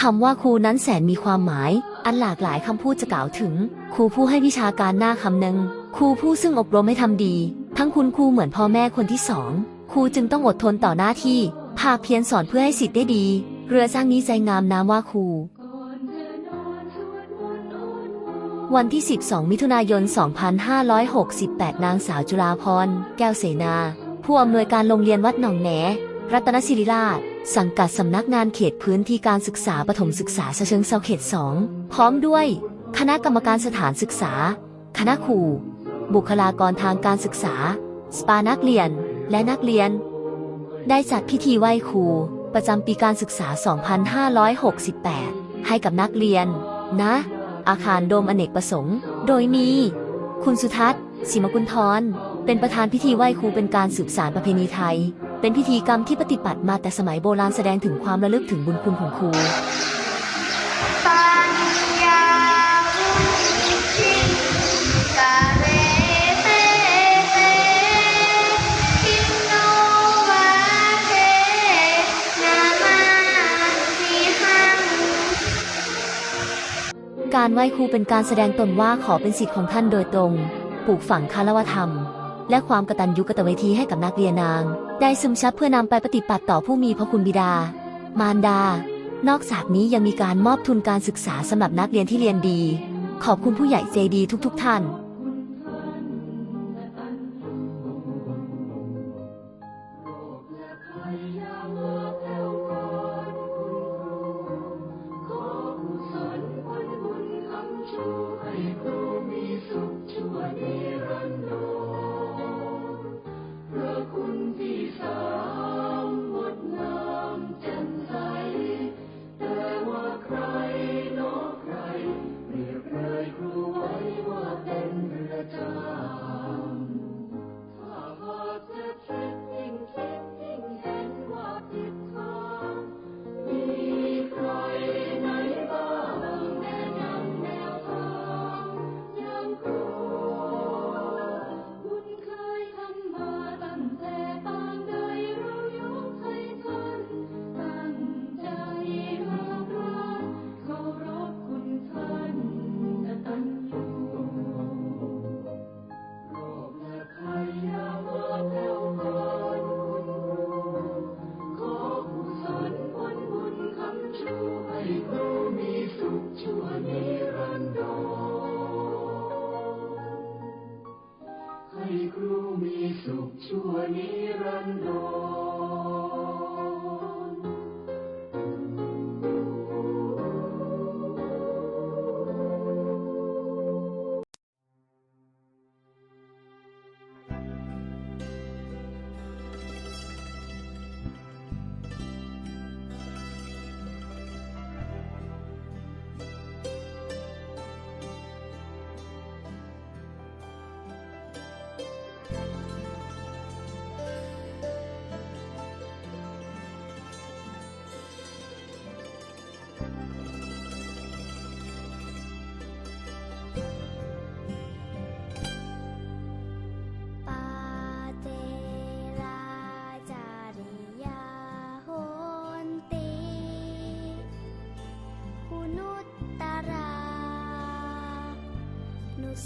คำว่าครูนั้นแสนมีความหมาย อันหลากหลายคำพูดจะกล่าวถึง ครูผู้ให้วิชาการหน้าคำหนึ่งครูผู้ซึ่งอบรมให้ทำดี ทั้งคุณครูเหมือนพ่อแม่คนที่สองครูจึงต้องอดทนต่อหน้าที่ภาคเพียรสอนเพื่อให้สิทธิ์ได้ดี เรือสร้างนี้ใจงามน้ำว่าครูวันที่ 12 มิถุนายน 2568 นางสาวจุฬาพร แก้วเสนา ผู้อำนวยการโรงเรียนวัดหนองแหน รัตนศิริราช สังกัดสำนักงานเขตพื้นที่การศึกษาปฐมศึกษาเชิงเซาเขต 2 พร้อมด้วย คณะกรรมการสถานศึกษา คณะครู บุคลากรทางการศึกษา สปานักเรียน และนักเรียน ได้จัดพิธีไหว้ครู ประจำปีการศึกษา 2568 ให้กับนักเรียนณอาคารโดมอเนกประสงค์ โดยมี คุณสุทัศน์ศิมกุลทรเป็นประธานพิธีไหว้ครูเป็นการสืบสารประเพณีไทย เป็นพิธีกรรมที่ปฏิบัติมาแต่สมัยโบราณแสดงถึงความระลึกถึงบุญคุณของครู ปัญญาวุฒิกะเรเตเตคินโนวาเทนามาสิหัง การไหว้ครูเป็นการแสดงตนว่าขอเป็นสิทธิ์ของท่านโดยตรง ปลูกฝังคารวธรรม และความกตัญญูกตเวทีให้กับนักเรียนนาง ได้ซึมซับเพื่อนำไปปฏิบัติต่อผู้มีพระคุณบิดา มารดา นอกจากนี้ยังมีการมอบทุนการศึกษาสำหรับนักเรียนที่เรียนดี ขอบคุณผู้ใหญ่ใจดีทุกๆท่าน ชั่วนิรันดร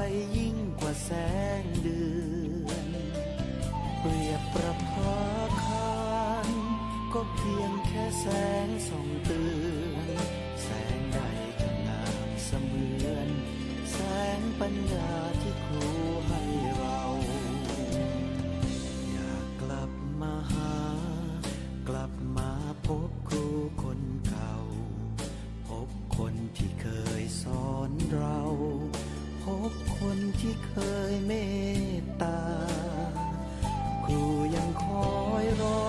ยบไปยิ่งกว่าแสงเดือน เปรียบประภาคารก็เพียงแค่แสงส่องเตือนแสงใดจะงามเสมือน แสงปัญญาที่ครูให้เรา อยากกลับมาหา กลับมาพบครูคนเก่า พบคนที่เคยสอนเรา บคนที่เคยเมตตา ครูยังคอยรอ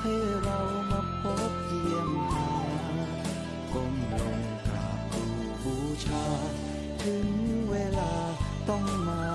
ให้เรามาพบเยี่ยมหาก้มลงกราบครูบูชา ถึงเวลาต้องมา